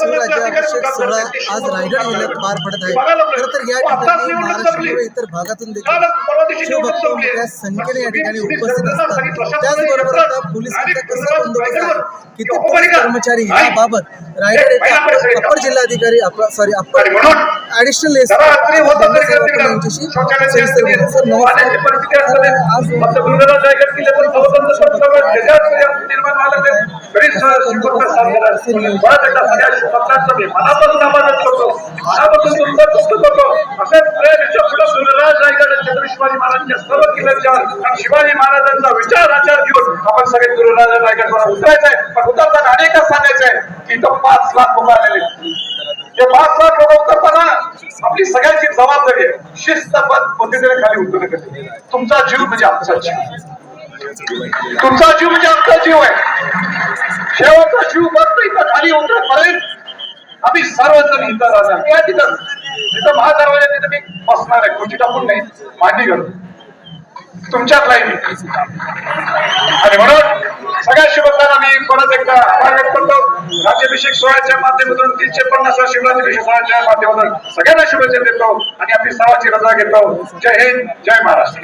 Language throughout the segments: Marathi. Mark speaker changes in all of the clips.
Speaker 1: आज सोहळा आज रायगड जिल्ह्यात पार पडत आहे. खरं तर या ठिकाणी महाराष्ट्र इतर भागातून देखील शिवभक्त मोठ्या संख्येने या ठिकाणी उपस्थित असतात. त्याचबरोबर आता पोलिसांचा कसा बंदोबस्त आहे किती पोलीस कर्मचारी याबाबत रायगड येथे अप्पर जिल्हाधिकारी सॉरी अप्पर ऍडिशनल एस यांच्याशी सविस्तर. सर नमस्कार तर आज
Speaker 2: शिवाजी महाराजांचा विचार आचार घेऊन आपण सगळे गुरुराजा रायगडवर उतरायचंय पण उतरताना अनेकच सांगायचंय की इथं पाच लाख लोक आलेले आहेत. ते पाच लाख लोक उतरताना आपली सगळ्यांची जबाबदारी आहे शिस्तबद्ध पद्धतीने खाली उतरू तुमचा जीव म्हणजे आमचा जीव तुमचा जीव म्हणजे आमचा जीव आहे. शेवटचा जीव फक्त इथं खाली उतरपर्यंत आम्ही सर्वजण इथं राहणार. त्या तिथं तिथं महादरवाजा तिथं मी बसणार आहे. खुर्ची टाकून नाही मांडी घालून. तुमच्यात लाईन आणि म्हणून सगळ्या शिवकांना मी परत एकदा स्वागत करतो. राज्याभिषेक सोहळ्याच्या माध्यमातून तीनशे पन्नास शिवराज्याभिषेक सोहळ्याच्या माध्यमातून सगळ्यांना शुभेच्छा देतो आणि आपली सर्वांची रजा घेतो. जय हिंद जय महाराष्ट्र.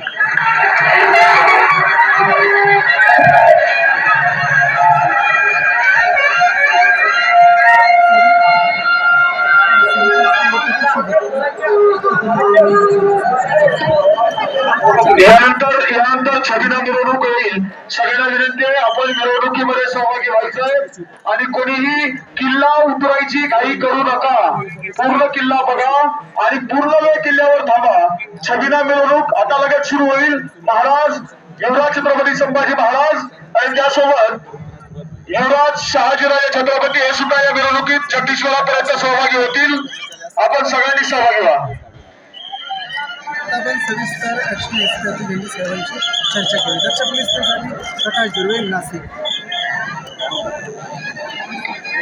Speaker 2: यानंतर यानंतर छबिना मिरवणूक होईल. सगळ्यांना विनंती आहे आपण मिरवणुकीमध्ये सहभागी व्हायचंय आणि कोणीही किल्ला उतरायची घाई करू नका. पूर्ण किल्ला बघा आणि पूर्ण वेळ किल्ल्यावर थांबा. छबिना मिरवणूक आता लगेच सुरू होईल. महाराज युवराज छत्रपती संभाजी महाराज आणि त्यासोबत युवराज शहाजीराजे छत्रपती हे सुद्धा या मिरवणुकीत जगदीश्वरापर्यंत सहभागी होतील. आपण सगळ्यांनी सहभागी व्हा.
Speaker 1: आपण सविस्तर ऍक्शन एस चर्चा करू दक्ष प्रकाश दुर्वे नाशिक.